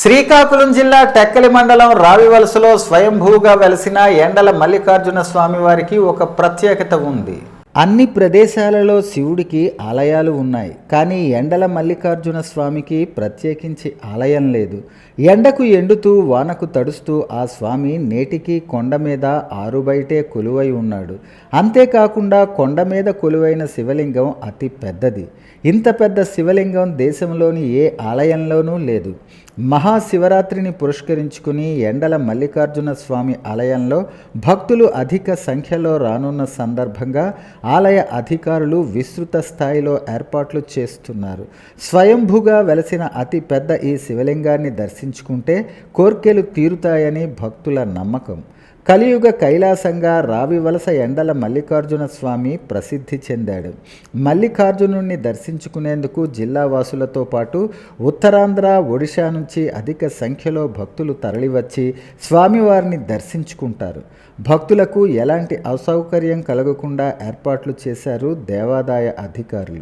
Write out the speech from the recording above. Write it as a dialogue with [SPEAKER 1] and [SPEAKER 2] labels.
[SPEAKER 1] శ్రీకాకుళం జిల్లా టెక్కలి మండలం రావివలసలో స్వయంభూగా వెలసిన ఎండల మల్లికార్జున స్వామివారికి ఒక ప్రత్యేకత ఉంది. అన్ని ప్రదేశాలలో శివుడికి ఆలయాలు ఉన్నాయి కానీ ఎండల మల్లికార్జున స్వామికి ప్రత్యేకించి ఆలయం లేదు. ఎండకు ఎండుతూ వానకు తడుస్తూ ఆ స్వామి నేటికి కొండ మీద ఆరుబయటే కొలువై ఉన్నాడు. అంతేకాకుండా కొండ మీద కొలువైన శివలింగం అతి పెద్దది. ఇంత పెద్ద శివలింగం దేశంలోని ఏ ఆలయంలోనూ లేదు. మహాశివరాత్రిని పురస్కరించుకుని ఎండల మల్లికార్జున స్వామి ఆలయంలో భక్తులు అధిక సంఖ్యలో రానున్న సందర్భంగా ఆలయ అధికారులు విస్తృత స్థాయిలో ఏర్పాట్లు చేస్తున్నారు. స్వయంభుగా వెలసిన అతి పెద్ద ఈ శివలింగాన్ని దర్శించుకుంటే కోర్కెలు తీరుతాయని భక్తుల నమ్మకం. కలియుగ కైలాసంగా రావివలస ఎండల మల్లికార్జున స్వామి ప్రసిద్ధి చెందాడు. మల్లికార్జునుణ్ణి దర్శించుకునేందుకు జిల్లా వాసులతో పాటు ఉత్తరాంధ్ర ఒడిశా నుంచి అధిక సంఖ్యలో భక్తులు తరలివచ్చి స్వామివారిని దర్శించుకుంటారు. భక్తులకు ఎలాంటి అసౌకర్యం కలగకుండా ఏర్పాటు ఏర్పాట్లు చేశారు దేవాదాయ అధికారులు.